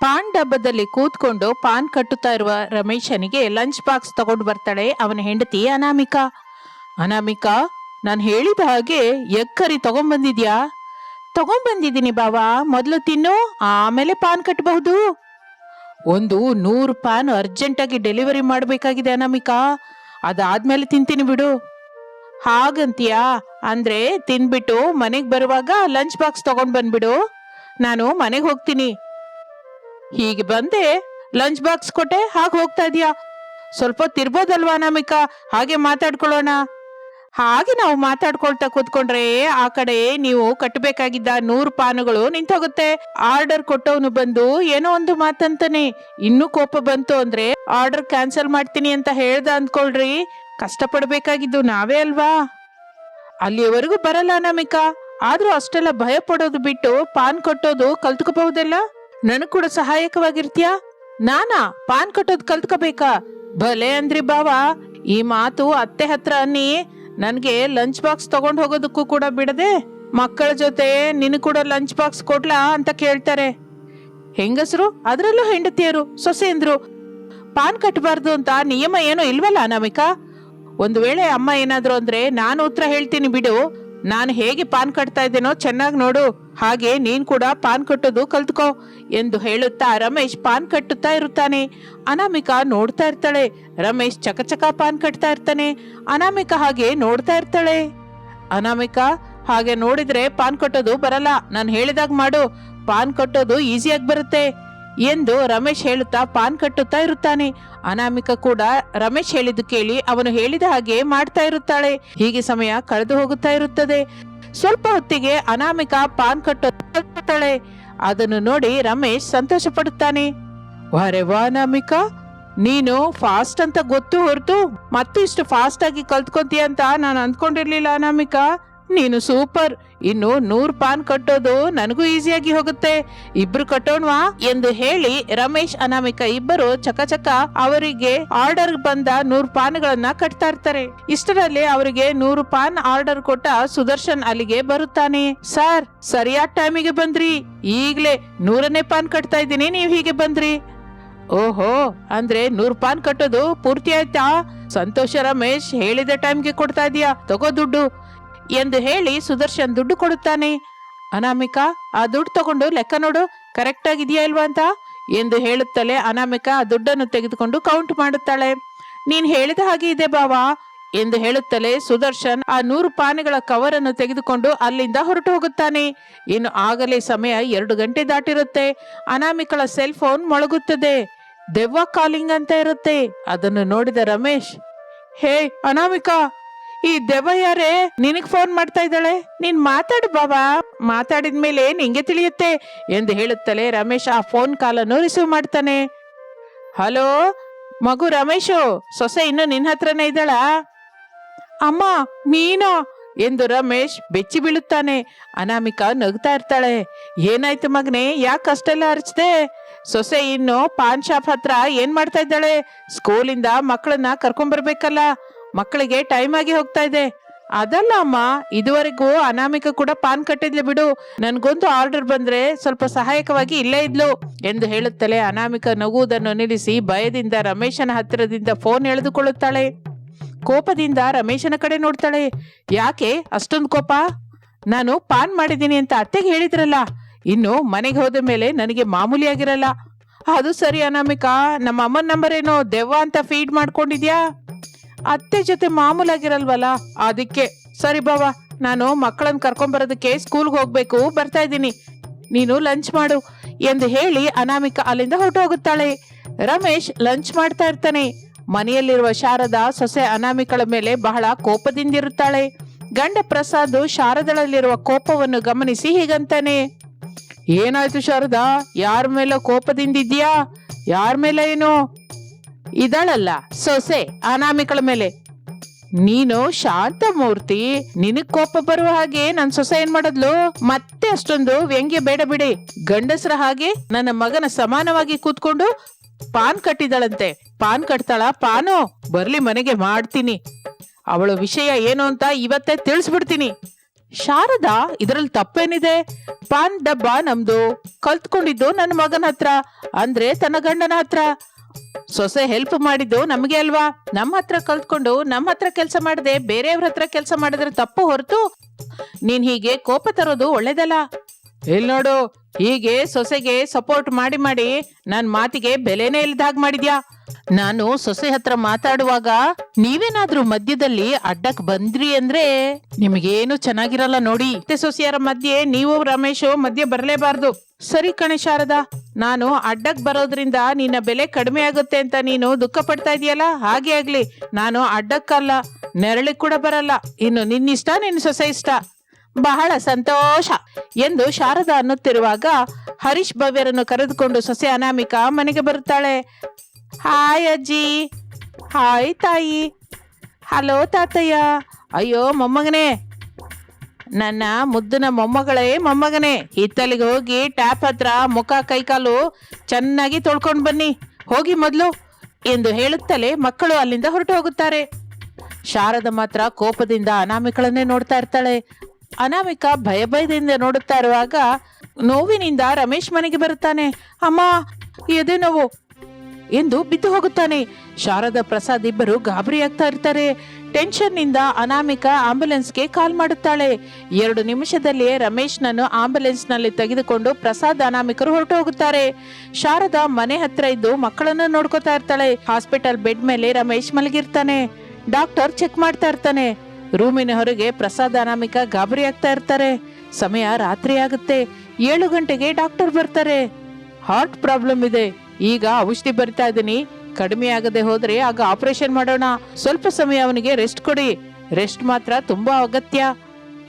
PAN ಡಬ್ಬದಲ್ಲಿ ಕೂತ್ಕೊಂಡು PAN ಕಟ್ಟುತ್ತಾ ಇರುವ ರಮೇಶನಿಗೆ ಲಂಚ್ ಬಾಕ್ಸ್ ತಗೊಂಡು ಬರ್ತಾಳೆ ಅವನ ಹೆಂಡತಿ ಅನಾಮಿಕಾ. ಅನಾಮಿಕಾ, ನಾನು ಹೇಳಿದ ಹಾಗೆ ಎಕ್ಕರಿ ತಗೊಂಡ್ಬಂದಿದ್ಯಾ ತಗೊಂಬಂದಿದ್ಯಾ? ತಗೊಂಬಂದಿದ್ದೀನಿ ಬಾವಾ, ಮೊದಲು ತಿನ್ನು, ಆಮೇಲೆ ಪಾನ್ ಕಟ್ಟಬಹುದು ಒಂದು ನೂರು ಪಾನ್ ಅರ್ಜೆಂಟಾಗಿ ಡೆಲಿವರಿ ಮಾಡಬೇಕಾಗಿದೆ ಅನಾಮಿಕಾ. ಅದಾದ್ಮೇಲೆ ತಿಂತೀನಿ ಬಿಡು. ಹಾಗಂತೀಯಾ? ಅಂದ್ರೆ ತಿನ್ಬಿಟ್ಟು ಮನೆಗೆ ಬರುವಾಗ ಲಂಚ್ ಬಾಕ್ಸ್ ತಗೊಂಡ್ ಬಂದ್ಬಿಡು. ನಾನು ಮನೆಗೆ ಹೋಗ್ತೀನಿ. ಹೀಗೆ ಬಂದೆ ಲಂಚ್ ಬಾಕ್ಸ್ ಕೊಟ್ಟೆ, ಹಾಗೆ ಹೋಗ್ತಾ ಇದೀಯಾ? ಸ್ವಲ್ಪ ತಿರ್ಬೋದಲ್ವಾ ನಮಿಕಾ? ಹಾಗೆ ಮಾತಾಡ್ಕೊಳ್ಳೋಣ. ಹಾಗೆ ನಾವು ಮಾತಾಡ್ಕೊಳ್ತಾ ಕೂತ್ಕೊಂಡ್ರೆ ಆ ಕಡೆ ನೀವು ಕಟ್ಟಬೇಕಾಗಿದ್ದ ನೂರು ಪಾನುಗಳು ನಿಂತೋಗುತ್ತೆ. ಆರ್ಡರ್ ಕೊಟ್ಟವನು ಬಂದು ಏನೋ ಒಂದು ಮಾತಂತಾನೆ. ಇನ್ನೂ ಕೋಪ ಬಂತು ಅಂದ್ರೆ ಆರ್ಡರ್ ಕ್ಯಾನ್ಸಲ್ ಮಾಡ್ತೀನಿ ಅಂತ ಹೇಳ್ದ ಅಂದ್ಕೊಳ್ರಿ. ಕಷ್ಟಪಡ್ಬೇಕಾಗಿದ್ದು ನಾವೇ ಅಲ್ವಾ? ಅಲ್ಲಿಯವರೆಗೂ ಬರಲ್ಲ ನಮಿಕ. ಆದ್ರೂ ಅಷ್ಟೆಲ್ಲ ಭಯ ಪಡೋದು ಬಿಟ್ಟು ಪಾನ್ ಕೊಟ್ಟೋದು ಕಲ್ತ್ಕೋಬಹುದಲ್ಲ? ನನಗ್ ಕೂಡ ಸಹಾಯಕವಾಗಿರ್ತೀಯಾ? ನಾನಾ? ಪಾನ್ ಕಟ್ಟೋದ್ ಕಲ್ತ್ಕೋಬೇಕಾ? ಭಲೆ ಅಂದ್ರಿ ಬಾವ. ಈ ಮಾತು ಅತ್ತೆ ಹತ್ರ ಅನ್ನಿ ನನ್ಗೆ ಲಂಚ್ ಬಾಕ್ಸ್ ತಗೊಂಡ್ ಹೋಗೋದಕ್ಕೂ ಕೂಡ ಬಿಡದೆ ಮಕ್ಕಳ ಜೊತೆ ನಿನ್ ಕೂಡ ಲಂಚ್ ಬಾಕ್ಸ್ ಕೊಡ್ಲಾ ಅಂತ ಕೇಳ್ತಾರೆ. ಹೆಂಗಸರು? ಅದರಲ್ಲೂ ಹೆಂಡತಿಯರು, ಸೊಸೆಯಂದ್ರು. ಪಾನ್ ಕಟ್ಟಬಾರ್ದು ಅಂತ ನಿಯಮ ಏನೋ ಇಲ್ವಲ್ಲ ಅನಾಮಿಕಾ? ಒಂದು ವೇಳೆ ಅಮ್ಮ ಏನಾದ್ರು ಅಂದ್ರೆ ನಾನು ಉತ್ತರ ಹೇಳ್ತೀನಿ ಬಿಡು. ನಾನು ಹೇಗೆ ಪಾನ್ ಕಟ್ತಾ ಇದ್ದೇನೋ ಚೆನ್ನಾಗಿ ನೋಡು. ಹಾಗೆ ನೀನ್ ಕೂಡ ಪಾನ್ ಕಟ್ಟೋದು ಕಲ್ತ್ಕೋ ಎಂದು ಹೇಳುತ್ತಾ ರಮೇಶ್ ಪಾನ್ ಕಟ್ಟುತ್ತಾ ಇರುತ್ತಾನೆ. ಅನಾಮಿಕಾ ನೋಡ್ತಾ ಇರ್ತಾಳೆ. ರಮೇಶ್ ಚಕಚಕ ಪಾನ್ ಕಟ್ತಾ ಇರ್ತಾನೆ. ಅನಾಮಿಕಾ ಹಾಗೆ ನೋಡ್ತಾ ಇರ್ತಾಳೆ. ಅನಾಮಿಕಾ, ಹಾಗೆ ನೋಡಿದ್ರೆ ಪಾನ್ ಕಟ್ಟೋದು ಬರಲ್ಲ. ನಾನು ಹೇಳಿದಾಗ ಮಾಡು. ಪಾನ್ ಕಟ್ಟೋದು ಈಸಿಯಾಗಿ ಬರುತ್ತೆ ಎಂದು ರಮೇಶ್ ಹೇಳುತ್ತಾ ಪಾನ್ ಕಟ್ಟುತ್ತಾ ಇರುತ್ತಾನೆ. ಅನಾಮಿಕ ಕೂಡ ರಮೇಶ್ ಹೇಳಿದ್ದು ಕೇಳಿ ಅವನು ಹೇಳಿದ ಹಾಗೆ ಮಾಡ್ತಾ ಇರುತ್ತಾಳೆ. ಹೀಗೆ ಸಮಯ ಕಳೆದು ಹೋಗುತ್ತಾ ಇರುತ್ತದೆ. ಸ್ವಲ್ಪ ಹೊತ್ತಿಗೆ ಅನಾಮಿಕ ಪಾನ್ ಕಟ್ಟುತ್ತಾಳೆ ಅದನ್ನು ನೋಡಿ ರಮೇಶ್ ಸಂತೋಷ ಪಡುತ್ತಾನೆ ವಾ ಅನಾಮಿಕಾ, ನೀನು ಫಾಸ್ಟ್ ಅಂತ ಗೊತ್ತು ಹೊರತು ಮತ್ತಿಷ್ಟು ಫಾಸ್ಟ್ ಆಗಿ ಕಲ್ತ್ಕೊಂತೀಯ ಅಂತ ನಾನು ಅಂದ್ಕೊಂಡಿರ್ಲಿಲ್ಲ ಅನಾಮಿಕಾ. ನೀನು ಸೂಪರ್. ಇನ್ನು ನೂರ್ ಪಾನ್ ಕಟ್ಟೋದು ನನಗೂ ಈಸಿಯಾಗಿ ಹೋಗುತ್ತೆ. ಇಬ್ರು ಕಟ್ಟೋಣ್ವಾ? ಎಂದು ಹೇಳಿ ರಮೇಶ್, ಅನಾಮಿಕ ಇಬ್ಬರು ಚಕಚಕ ಅವರಿಗೆ ಆರ್ಡರ್ ಬಂದ ನೂರು ಪಾನ್ಗಳನ್ನ ಕಟ್ತಾ ಇರ್ತಾರೆ. ಇಷ್ಟರಲ್ಲಿ ಅವರಿಗೆ ನೂರು ಪಾನ್ ಆರ್ಡರ್ ಕೊಟ್ಟ ಸುದರ್ಶನ್ ಅಲ್ಲಿಗೆ ಬರುತ್ತಾನೆ. ಸರ್, ಸರಿಯಾದ ಟೈಮಿಗೆ ಬಂದ್ರಿ. ಈಗ್ಲೇ ನೂರನೇ ಪಾನ್ ಕಟ್ತಾ ಇದ್ದೀನಿ, ನೀವು ಹೀಗೆ ಬಂದ್ರಿ. ಓಹೋ, ಅಂದ್ರೆ ನೂರ್ ಪಾನ್ ಕಟ್ಟೋದು ಪೂರ್ತಿ ಆಯ್ತಾ? ಸಂತೋಷ ರಮೇಶ್ ಹೇಳಿದ ಟೈಮ್ಗೆ ಕೊಡ್ತಾ ಇದೀಯಾ? ತಗೋ ದುಡ್ಡು. ಎಂದು ಹೇಳಿ ಸುದರ್ಶನ್ ದುಡ್ಡು ಕೊಡುತ್ತಾನೆ. ಅನಾಮಿಕಾ, ಆ ದುಡ್ಡು ತಗೊಂಡು ಲೆಕ್ಕ ನೋಡು ಕರೆಕ್ಟ್ ಆಗಿದೆಯಾ ಇಲ್ವಾ ಅಂತ? ಎಂದು ಹೇಳುತ್ತಲೇ ಅನಾಮಿಕಾ ಆ ದುಡ್ಡನ್ನು ತೆಗೆದುಕೊಂಡು ಕೌಂಟ್ ಮಾಡುತ್ತಾಳೆ. ನೀನ್ ಹೇಳಿದ ಹಾಗೆ ಇದೆ ಬಾವಾ ಎಂದು ಹೇಳುತ್ತಲೇ ಸುದರ್ಶನ್ ಆ ನೂರು ಪಾನಿಗಳ ಕವರ್ ಅನ್ನು ತೆಗೆದುಕೊಂಡು ಅಲ್ಲಿಂದ ಹೊರಟು ಹೋಗುತ್ತಾನೆ. ಇನ್ನು ಆಗಲೇ ಸಮಯ ಎರಡು ಗಂಟೆ ದಾಟಿರುತ್ತೆ. ಅನಾಮಿಕಳ ಸೆಲ್ ಫೋನ್ ಮೊಳಗುತ್ತದೆ. ದೆವ್ವ ಕಾಲಿಂಗ್ ಅಂತ ಇರುತ್ತೆ. ಅದನ್ನು ನೋಡಿದ ರಮೇಶ್, ಹೇ ಅನಾಮಿಕಾ ಈ ದೆವ್ವ ಯಾರೇ ನಿನಗ್ ಫೋನ್ ಮಾಡ್ತಾ ಇದ್ದಾಳೆ? ನೀನ್ ಮಾತಾಡು ಬಾಬಾ. ಮಾತಾಡಿದ್ಮೇಲೆ ನಿಂಗೆ ತಿಳಿಯುತ್ತೆ? ಎಂದು ಹೇಳುತ್ತಲೇ ರಮೇಶ್ ಆ ಫೋನ್ ಕಾಲನ್ನು ರಿಸೀವ್ ಮಾಡ್ತಾನೆ. ಹಲೋ, ಮಗು ರಮೇಶು, ಸೊಸೆ ಇನ್ನು ನಿನ್ನ ಹತ್ರನೇ ಇದ್ದಾಳಾ? ಅಮ್ಮ, ಮೀನಾ, ಎಂದು ರಮೇಶ್ ಬೆಚ್ಚಿ ಬೀಳುತ್ತಾನೆ. ಅನಾಮಿಕಾ ನಗ್ತಾ ಇರ್ತಾಳೆ. ಏನಾಯ್ತು ಮಗನೆ, ಯಾಕೆ ಅಷ್ಟೆಲ್ಲ ಅರ್ಚದೆ? ಸೊಸೆ ಇನ್ನು ಪಾನ್ ಶಾಪ್ ಹತ್ರ ಏನ್ ಮಾಡ್ತಾ ಇದ್ದಾಳೆ? ಸ್ಕೂಲಿಂದ ಮಕ್ಕಳನ್ನ ಕರ್ಕೊಂಬರ್ಬೇಕಲ್ಲ ಮಕ್ಕಳಿಗೆ ಟೈಮ್ ಆಗಿ ಹೋಗ್ತಾ ಇದೆ. ಅದಲ್ಲ ಅಮ್ಮ, ಇದುವರೆಗೂ ಅನಾಮಿಕ ಕೂಡ ಪಾನ್ ಕಟ್ಟಿದ್ಲು ಬಿಡು. ನನ್ಗೊಂದು ಆರ್ಡರ್ ಬಂದ್ರೆ ಸ್ವಲ್ಪ ಸಹಾಯಕವಾಗಿ ಇಲ್ಲೇ ಇದ್ಲು ಎಂದು ಹೇಳುತ್ತಲೇ ಅನಾಮಿಕ ನಗುವುದನ್ನು ನಿಲ್ಲಿಸಿ ಭಯದಿಂದ ರಮೇಶನ ಹತ್ತಿರದಿಂದ ಫೋನ್ ಎಳೆದುಕೊಳ್ಳುತ್ತಾಳೆ. ಕೋಪದಿಂದ ರಮೇಶನ ಕಡೆ ನೋಡ್ತಾಳೆ. ಯಾಕೆ? ಅಷ್ಟೊಂದು ಕೋಪ? ನಾನು ಪಾನ್ ಮಾಡಿದ್ದೀನಿ ಅಂತ ಅತ್ತೆಗೆ ಹೇಳಿದ್ರಲ್ಲ. ಇನ್ನು ಮನೆಗೆ ಹೋದ ಮೇಲೆ ನನಗೆ ಮಾಮೂಲಿಯಾಗಿರಲ್ಲ. ಅದು ಸರಿ ಅನಾಮಿಕಾ ನಮ್ಮ ಅಮ್ಮನ ನಂಬರ್ ಏನೋ ದೆವ್ವ ಅಂತ ಫೀಡ್ ಮಾಡ್ಕೊಂಡಿದ್ಯಾ? ಅತ್ತೆ ಜೊತೆ ಮಾಮೂಲಾಗಿರಲ್ವಲ್ಲ? ಅದಕ್ಕೆ. ಸರಿ ಬಾವ, ನಾನು ಮಕ್ಕಳನ್ನ ಕರ್ಕೊಂಬರೋದಕ್ಕೆ ಸ್ಕೂಲ್ಗೆ ಹೋಗ್ಬೇಕು, ಬರ್ತಾ ಇದ್ದೀನಿ. ನೀನು ಲಂಚ್ ಮಾಡು ಎಂದು ಹೇಳಿ ಅನಾಮಿಕ ಅಲ್ಲಿಂದ ಹೊರಟು ಹೋಗುತ್ತಾಳೆ ರಮೇಶ್ ಲಂಚ್ ಮಾಡ್ತಾ ಇರ್ತಾನೆ. ಮನೆಯಲ್ಲಿರುವ ಶಾರದಾ ಸೊಸೆ ಅನಾಮಿಕಳ ಮೇಲೆ ಬಹಳ ಕೋಪದಿಂದಿರುತ್ತಾಳೆ. ಗಂಡ ಪ್ರಸಾದ್ ಶಾರದಳಲ್ಲಿರುವ ಕೋಪವನ್ನು ಗಮನಿಸಿ ಹೀಗಂತಾನೆ. ಏನಾಯ್ತು ಶಾರದಾ? ಯಾರ ಮೇಲೆ ಕೋಪದಿಂದಿದ್ಯಾ ಯಾರ ಮೇಲೆ ಏನು? ಇದಳಲ್ಲ, ಸೊಸೆ, ಅನಾಮಿಕಳ ಮೇಲೆ. ನೀನು ಶಾಂತ ಮೂರ್ತಿ ನಿನಗ್ ಕೋಪ ಬರುವ ಹಾಗೆ ನನ್ ಸೊಸೆ ಏನ್ ಮಾಡದ್ಲು? ಮತ್ತೆ ಅಷ್ಟೊಂದು ವ್ಯಂಗ್ಯ ಬೇಡ ಬಿಡಿ. ಗಂಡಸರ ಹಾಗೆ ನನ್ನ ಮಗನ ಸಮಾನವಾಗಿ ಕೂತ್ಕೊಂಡು ಪಾನ್ ಕಟ್ಟಿದಳಂತೆ. ಪಾನ್ ಕಟ್ತಾಳ, ಪಾನು. ಬರ್ಲಿ ಮನೆಗೆ ಮಾಡ್ತೀನಿ. ಅವಳ ವಿಷಯ ಏನು ಅಂತ ಇವತ್ತೇ ತಿಳಿಸ್ಬಿಡ್ತೀನಿ. ಶಾರದಾ, ಇದರಲ್ಲಿ ತಪ್ಪೇನಿದೆ? ಪಾನ್ ಡಬ್ಬ ನಮ್ದು. ಕಲ್ತ್ಕೊಂಡಿದ್ದು ನನ್ನ ಮಗನ ಹತ್ರ, ಅಂದ್ರೆ ತನ್ನ ಗಂಡನ ಹತ್ರ. ಸೊಸೆ ಹೆಲ್ಪ್ ಮಾಡಿದ್ದು ನಮಗೆ ಅಲ್ವಾ? ನಮ್ಮ ಹತ್ರ ಕಲ್ತ್ಕೊಂಡು ನಮ್ಮ ಹತ್ರ ಕೆಲಸ ಮಾಡದೆ ಬೇರೆಯವ್ರ ಹತ್ರ ಕೆಲಸ ಮಾಡಿದ್ರೆ ತಪ್ಪು ಹೊರತು? ನೀನ್ ಹೀಗೆ ಕೋಪ ತರೋದು ಒಳ್ಳೇದಲ್ಲ. ಇಲ್ ನೋಡು, ಹೀಗೆ ಸೊಸೆಗೆ ಸಪೋರ್ಟ್ ಮಾಡಿ ಮಾಡಿ ನನ್ ಮಾತಿಗೆ ಬೆಲೆನೇ ಇಲ್ದಾಗ ಮಾಡಿದ್ಯಾ? ನಾನು ಸೊಸೆ ಹತ್ರ ಮಾತಾಡುವಾಗ ನೀವೇನಾದ್ರೂ ಮಧ್ಯದಲ್ಲಿ ಅಡ್ಡಕ್ ಬಂದ್ರಿ ಅಂದ್ರೆ ನಿಮ್ಗೇನು ಚೆನ್ನಾಗಿರಲ್ಲ ನೋಡಿ. ಮತ್ತೆ ಸೊಸೆಯರ ಮಧ್ಯೆ ನೀವು ರಮೇಶು ಮಧ್ಯೆ ಬರಲೇಬಾರ್ದು. ಸರಿ ಕಣೆ ಶಾರದಾ, ನಾನು ಅಡ್ಡಕ್ ಬರೋದ್ರಿಂದ ನಿನ್ನ ಬೆಲೆ ಕಡಿಮೆ ಆಗುತ್ತೆ ಅಂತ ನೀನು ದುಃಖ ಪಡ್ತಾ ಇದೆಯಲ್ಲ ಹಾಗೆ ಆಗ್ಲಿ, ನಾನು ಅಡ್ಡಕ್ಕಲ್ಲ ನೆರಳಿ ಕೂಡ ಬರಲ್ಲ. ಇನ್ನು ನಿನ್ನಿಷ್ಟ ನಿನ್ನ ಸೊಸೆ ಇಷ್ಟ. ಬಹಳ ಸಂತೋಷ ಎಂದು ಶಾರದಾ ಅನ್ನುತ್ತಿರುವಾಗ ಹರೀಶ್ ಭವ್ಯರನ್ನು ಕರೆದುಕೊಂಡು ಸೊಸೆ ಅನಾಮಿಕ ಮನೆಗೆ ಬರುತ್ತಾಳೆ. ಹಾಯ್ ಅಜ್ಜಿ. ಹಾಯ್ ತಾಯಿ. ಹಲೋ ತಾತಯ್ಯ. ಅಯ್ಯೋ ಮೊಮ್ಮಗನೇ. ನನ್ನ ಮುದ್ದಿನ ಮೊಮ್ಮಗಳೇ ಮೊಮ್ಮಗನೇ. ಹಿತ್ತಲಿಗೆ ಹೋಗಿ ಟ್ಯಾಪ್ ಹತ್ರ ಮುಖ ಕೈಕಾಲು ಚೆನ್ನಾಗಿ ತೊಳ್ಕೊಂಡು ಬನ್ನಿ. ಹೋಗಿ ಮೊದಲು ಎಂದು ಹೇಳುತ್ತಲೇ ಮಕ್ಕಳು ಅಲ್ಲಿಂದ ಹೊರಟು ಹೋಗುತ್ತಾರೆ. ಶಾರದ ಮಾತ್ರ ಕೋಪದಿಂದ ಅನಾಮಿಕಳನ್ನೇ ನೋಡ್ತಾ ಇರ್ತಾಳೆ. ಅನಾಮಿಕ ಭಯ ಭಯದಿಂದ ನೋಡುತ್ತಾ ಇರುವಾಗ ನೋವಿನಿಂದ ರಮೇಶ್ ಮನೆಗೆ ಬರುತ್ತಾನೆ. ಅಮ್ಮ, ಎದೆ ನೋವು, ಎಂದು ಬಿದ್ದು ಹೋಗುತ್ತಾನೆ. ಶಾರದಾ ಪ್ರಸಾದ್ ಇಬ್ಬರು ಗಾಬರಿ ಆಗ್ತಾ ಇರ್ತಾರೆ. ಟೆನ್ಷನ್ನಿಂದ ಅನಾಮಿಕ ಆಂಬ್ಯುಲೆನ್ಸ್ಗೆ ಕಾಲ್ ಮಾಡುತ್ತಾಳೆ. ಎರಡು ನಿಮಿಷದಲ್ಲಿಯೇ ರಮೇಶ್ನನ್ನು ಆಂಬ್ಯುಲೆನ್ಸ್ನಲ್ಲಿ ತೆಗೆದುಕೊಂಡು ಪ್ರಸಾದ್ ಅನಾಮಿಕರು ಹೊರಟು ಹೋಗುತ್ತಾರೆ ಶಾರದಾ ಮನೆ ಹತ್ರ ಇದ್ದು ಮಕ್ಕಳನ್ನು ನೋಡ್ಕೋತಾ ಇರ್ತಾಳೆ. ಹಾಸ್ಪಿಟಲ್ ಬೆಡ್ ಮೇಲೆ ರಮೇಶ್ ಮಲಗಿರ್ತಾನೆ. ಡಾಕ್ಟರ್ ಚೆಕ್ ಮಾಡ್ತಾ ಇರ್ತಾನೆ. ರೂಮಿನ ಹೊರಗೆ ಪ್ರಸಾದ ಅನಾಮಿಕ ಗಾಬರಿ ಆಗ್ತಾ ಇರ್ತಾರೆ. ಸಮಯ ರಾತ್ರಿ ಆಗುತ್ತೆ. ಏಳು ಗಂಟೆಗೆ ಡಾಕ್ಟರ್ ಬರ್ತಾರೆ. ಹಾರ್ಟ್ ಪ್ರಾಬ್ಲಮ್ ಇದೆ. ಈಗ ಔಷಧಿ ಬರಿತಾ ಇದ್ದೀನಿ. ಕಡಿಮೆ ಆಗದೆ ಹೋದ್ರೆ ಆಗ ಆಪರೇಷನ್ ಮಾಡೋಣ. ಸ್ವಲ್ಪ ಸಮಯ ಅವನಿಗೆ ರೆಸ್ಟ್ ಕೊಡಿ. ರೆಸ್ಟ್ ಮಾತ್ರ ತುಂಬಾ ಅಗತ್ಯ.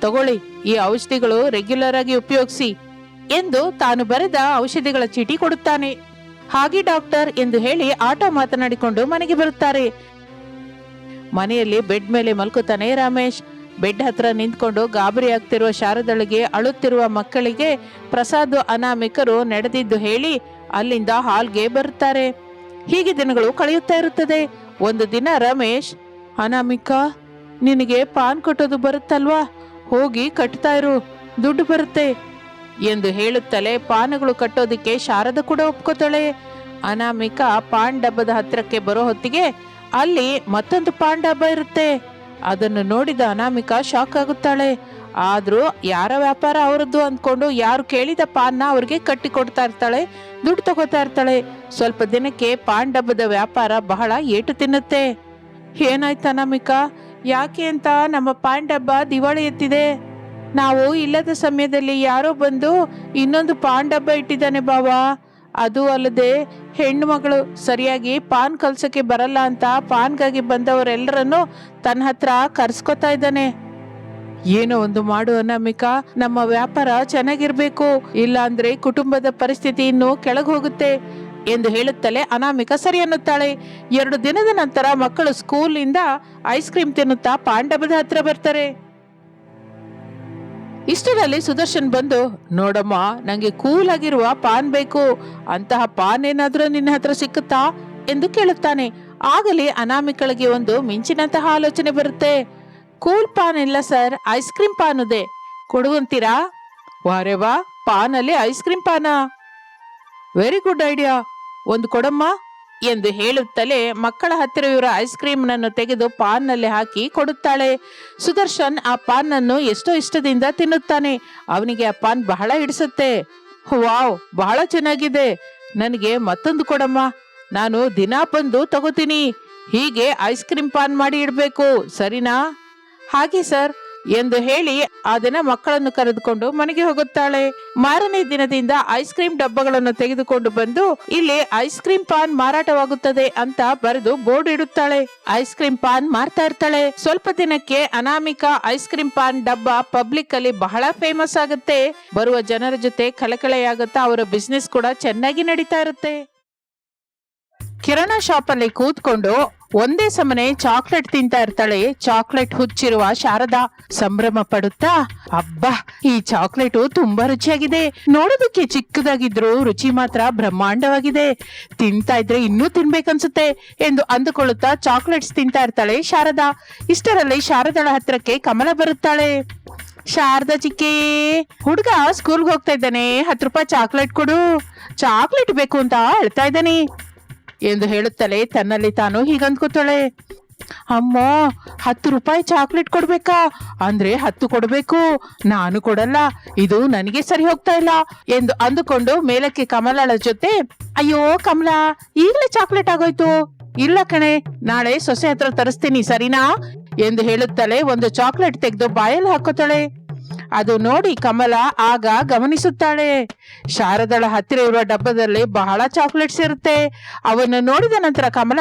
ತಗೊಳ್ಳಿ, ಈ ಔಷಧಿಗಳು ರೆಗ್ಯುಲರ್ ಆಗಿ ಉಪಯೋಗಿಸಿ ಎಂದು ತಾನು ಬರೆದ ಔಷಧಿಗಳ ಚೀಟಿ ಕೊಡುತ್ತಾನೆ. ಹಾಗೆ ಡಾಕ್ಟರ್ ಎಂದು ಹೇಳಿ ಆಟೋ ಮಾತನಾಡಿಕೊಂಡು ಮನೆಗೆ ಬರುತ್ತಾರೆ. ಮನೆಯಲ್ಲಿ ಬೆಡ್ ಮೇಲೆ ಮಲ್ಕುತ್ತಾನೆ ರಮೇಶ್. ಬೆಡ್ ಹತ್ರ ನಿಂತ್ಕೊಂಡು ಗಾಬರಿ ಆಗ್ತಿರುವ ಶಾರದಳಿಗೆ ಅಳುತ್ತಿರುವ ಮಕ್ಕಳಿಗೆ ಪ್ರಸಾದ್ ಅನಾಮಿಕರು ನಡೆದಿದ್ದು ಹೇಳಿ ಅಲ್ಲಿಂದ ಹಾಲ್ಗೆ ಬರುತ್ತಾರೆ. ಹೀಗೆ ದಿನಗಳು ಕಳೆಯುತ್ತಾ ಇರುತ್ತದೆ. ಒಂದು ದಿನ ರಮೇಶ್, ಅನಾಮಿಕಾ, ನಿನಗೆ ಪಾನ್ ಕಟ್ಟೋದು ಬರುತ್ತಲ್ವಾ? ಹೋಗಿ ಕಟ್ತಾ ಇರು, ದುಡ್ಡು ಬರುತ್ತೆ ಎಂದು ಹೇಳುತ್ತಲೇ ಪಾನಗಳು ಕಟ್ಟೋದಿಕ್ಕೆ ಶಾರದ ಕೂಡ ಒಪ್ಕೋತಾಳೆ. ಅನಾಮಿಕ ಪಾನ್ ಡಬ್ಬದ ಹತ್ತಿರಕ್ಕೆ ಬರೋ ಹೊತ್ತಿಗೆ ಅಲ್ಲಿ ಮತ್ತೊಂದು ಪಾಂಡವ ಇರುತ್ತೆ. ಅದನ್ನು ನೋಡಿದ ಅನಾಮಿಕ ಶಾಕ್ ಆಗುತ್ತಾಳೆ. ಆದರೂ ಯಾರ ವ್ಯಾಪಾರ ಅವರದ್ದು ಅಂದ್ಕೊಂಡು ಯಾರು ಕೇಳಿದ ಪಾನ್ನ ಅವ್ರಿಗೆ ಕಟ್ಟಿ ಕೊಡ್ತಾ ಇರ್ತಾಳೆ, ದುಡ್ಡು ತಗೋತಾ ಇರ್ತಾಳೆ. ಸ್ವಲ್ಪ ದಿನಕ್ಕೆ ಪಾನ್ ಡಬ್ಬದ ವ್ಯಾಪಾರ ಬಹಳ ಏಟು ತಿನ್ನುತ್ತೆ. ಏನಾಯ್ತು ಅನಾಮಿಕಾ? ಯಾಕೆ ಅಂತ ನಮ್ಮ ಪಾನ್ ಡಬ್ಬ ದಿವಾಳಿ ಎತ್ತಿದೆ. ನಾವು ಇಲ್ಲದ ಸಮಯದಲ್ಲಿ ಯಾರೋ ಬಂದು ಇನ್ನೊಂದು ಪಾನ್ ಡಬ್ಬ ಇಟ್ಟಿದ್ದಾನೆ ಬಾವಾ. ಅದು ಅಲ್ಲದೆ ಹೆಣ್ಣು ಮಗಳು ಸರಿಯಾಗಿ ಪಾನ್ ಕಲ್ಸಕ್ಕೆ ಬರಲ್ಲ ಅಂತ ಪಾನ್ಗಾಗಿ ಬಂದವರೆಲ್ಲರನ್ನು ತನ್ನ ಹತ್ರ ಕರ್ಸ್ಕೊತಾ ಇದ್ದಾನೆ. ಏನೋ ಒಂದು ಮಾಡು ಅನಾಮಿಕಾ, ನಮ್ಮ ವ್ಯಾಪಾರ ಚೆನ್ನಾಗಿರ್ಬೇಕು ಇಲ್ಲ ಅಂದ್ರೆ ಕುಟುಂಬದ ಪರಿಸ್ಥಿತಿ ಇನ್ನೂ ಕೆಳಗೆ ಹೋಗುತ್ತೆ ಎಂದು ಹೇಳುತ್ತಲೇ ಅನಾಮಿಕ ಸರಿ ಅನ್ನುತ್ತಾಳೆ. ಎರಡು ದಿನದ ನಂತರ ಮಕ್ಕಳು ಸ್ಕೂಲಿಂದ ಐಸ್ ಕ್ರೀಮ್ ತಿನ್ನುತ್ತಾ ಪಾಂಡವದ ಹತ್ರ ಬರ್ತಾರೆ. ಇಷ್ಟರಲ್ಲಿ ಸುದರ್ಶನ್ ಬಂದು, ನೋಡಮ್ಮ ನನಗೆ ಕೂಲ್ ಆಗಿರುವ ಪಾನ್ ಬೇಕು. ಅಂತಹ ಪಾನ್ ಏನಾದರೂ ನಿನ್ನ ಹತ್ರ ಸಿಕ್ಕುತ್ತಾ? ಎಂದು ಕೇಳುತ್ತಾನೆ. ಆಗಲೇ ಅನಾಮಿಕಳಿಗೆ ಒಂದು ಮಿಂಚಿನಂತಹ ಆಲೋಚನೆ ಬರುತ್ತೆ. ಕೂಲ್ ಪಾನ್ ಇಲ್ಲ ಸರ್, ಐಸ್ ಕ್ರೀಮ್ ಪಾನ್ ಇದೆ ಕೊಡುವಂತೀರಾ? ವಾರೆ ವಾ, ಪಾನಲ್ಲಿ ice cream ಪಾನಾ? Very good idea. ಒಂದು ಕೊಡಮ್ಮ. ಎಂದು ಹೇಳುತ್ತಲೇ ಮಕ್ಕಳ ಹತ್ತಿರ ಇವರ ಐಸ್ ಕ್ರೀಮ್ನನ್ನು ತೆಗೆದು ಪಾನ್ನಲ್ಲಿ ಹಾಕಿ ಕೊಡುತ್ತಾಳೆ. ಸುದರ್ಶನ್ ಆ ಪಾನ್ನನ್ನು ಎಷ್ಟೋ ಇಷ್ಟದಿಂದ ತಿನ್ನುತ್ತಾನೆ. ಅವನಿಗೆ ಆ ಪಾನ್ ಬಹಳ ಹಿಡಿಸುತ್ತೆ. ವಾವ್, ಬಹಳ ಚೆನ್ನಾಗಿದೆ. ನನಗೆ ಮತ್ತೊಂದು ಕೊಡಮ್ಮ. ನಾನು ದಿನ ಬಂದು ತಗೋತೀನಿ. ಹೀಗೆ ಐಸ್ ಕ್ರೀಮ್ ಪಾನ್ ಮಾಡಿ ಇಡಬೇಕು. ಸರಿನಾ? ಹಾಗೆ ಸರ್. ಎಂದು ಹೇಳಿ ಆ ದಿನ ಮಕ್ಕಳನ್ನು ಕರೆದುಕೊಂಡು ಮನೆಗೆ ಹೋಗುತ್ತಾಳೆ. ಮಾರನೇ ದಿನದಿಂದ ಐಸ್ ಕ್ರೀಮ್ ಡಬ್ಬಗಳನ್ನು ತೆಗೆದುಕೊಂಡು ಬಂದು ಇಲ್ಲಿ ಐಸ್ ಕ್ರೀಮ್ ಪಾನ್ ಮಾರಾಟವಾಗುತ್ತದೆ ಅಂತ ಬರೆದು ಬೋರ್ಡ್ ಇಡುತ್ತಾಳೆ. ಐಸ್ ಕ್ರೀಮ್ ಪಾನ್ ಮಾರ್ತಾ ಇರ್ತಾಳೆ. ಸ್ವಲ್ಪ ದಿನಕ್ಕೆ ಅನಾಮಿಕ ಐಸ್ ಕ್ರೀಮ್ ಪಾನ್ ಡಬ್ಬ ಪಬ್ಲಿಕ್ ಅಲ್ಲಿ ಬಹಳ ಫೇಮಸ್ ಆಗುತ್ತೆ. ಬರುವ ಜನರ ಜೊತೆ ಕಳಕಳೆಯಾಗುತ್ತಾ ಅವರ ಬಿಸ್ನೆಸ್ ಕೂಡ ಚೆನ್ನಾಗಿ ನಡೀತಾ ಇರುತ್ತೆ. ಕಿರಾಣ ಶಾಪ್ ಅಲ್ಲಿ ಕೂತ್ಕೊಂಡು ಒಂದೇ ಸಮನೆ ಚಾಕ್ಲೇಟ್ ತಿಂತಾ ಇರ್ತಾಳೆ. ಚಾಕ್ಲೇಟ್ ಹುಚ್ಚಿರುವ ಶಾರದಾ ಸಂಭ್ರಮ ಪಡುತ್ತಾ, ಅಬ್ಬಾ, ಈ ಚಾಕ್ಲೇಟು ತುಂಬಾ ರುಚಿಯಾಗಿದೆ. ನೋಡೋದಕ್ಕೆ ಚಿಕ್ಕದಾಗಿದ್ರು ರುಚಿ ಮಾತ್ರ ಬ್ರಹ್ಮಾಂಡವಾಗಿದೆ. ತಿಂತಾ ಇದ್ರೆ ಇನ್ನೂ ತಿನ್ಬೇಕನ್ಸುತ್ತೆ ಎಂದು ಅಂದುಕೊಳ್ಳುತ್ತಾ ಚಾಕ್ಲೇಟ್ಸ್ ತಿಂತಾ ಇರ್ತಾಳೆ ಶಾರದಾ. ಇಷ್ಟರಲ್ಲಿ ಶಾರದಳ ಹತ್ರಕ್ಕೆ ಕಮಲ ಬರುತ್ತಾಳೆ. ಶಾರದಾ ಚಿಕ್ಕಿ, ಹುಡುಗ ಸ್ಕೂಲ್ಗೆ ಹೋಗ್ತಾ ಇದ್ದಾನೆ. ಹತ್ತು ರೂಪಾಯಿ ಚಾಕ್ಲೇಟ್ ಕೊಡು. ಚಾಕ್ಲೇಟ್ ಬೇಕು ಅಂತ ಅಳ್ತಾ ಇದ್ದಾನೆ. ಎಂದು ಹೇಳುತ್ತಲೇ ತನ್ನಲ್ಲಿ ತಾನು ಹೀಗಂದ್ಕೋತಾಳೆ ಅಮ್ಮ, ಹತ್ತು ರೂಪಾಯಿ ಚಾಕ್ಲೇಟ್ ಕೊಡ್ಬೇಕಾ? ಅಂದ್ರೆ ಹತ್ತು ಕೊಡ್ಬೇಕು. ನಾನು ಕೊಡಲ್ಲ. ಇದು ನನಗೆ ಸರಿ ಹೋಗ್ತಾ ಇಲ್ಲ ಎಂದು ಅಂದುಕೊಂಡು ಮೇಲಕ್ಕೆ ಕಮಲಳ ಜೊತೆ, ಅಯ್ಯೋ ಕಮಲ, ಈಗಲೇ ಚಾಕ್ಲೇಟ್ ಆಗೋಯ್ತು. ಇಲ್ಲ ಕಣೆ, ನಾಳೆ ಸೊಸೆ ಹತ್ರ ತರಿಸ್ತೀನಿ, ಸರಿನಾ? ಎಂದು ಹೇಳುತ್ತಲೇ ಒಂದು ಚಾಕ್ಲೇಟ್ ತೆಗೆದು ಬಾಯಲ್ಲಿ ಹಾಕೋತಾಳೆ ಅದು ನೋಡಿ ಕಮಲ ಆಗ ಗಮನಿಸುತ್ತಾಳೆ. ಶಾರದಳ ಹತ್ತಿರ ಇರುವ ಡಬ್ಬದಲ್ಲಿ ಬಹಳ ಚಾಕ್ಲೇಟ್ಸ್ ಇರುತ್ತೆ. ಅವನ್ನು ನೋಡಿದ ನಂತರ ಕಮಲ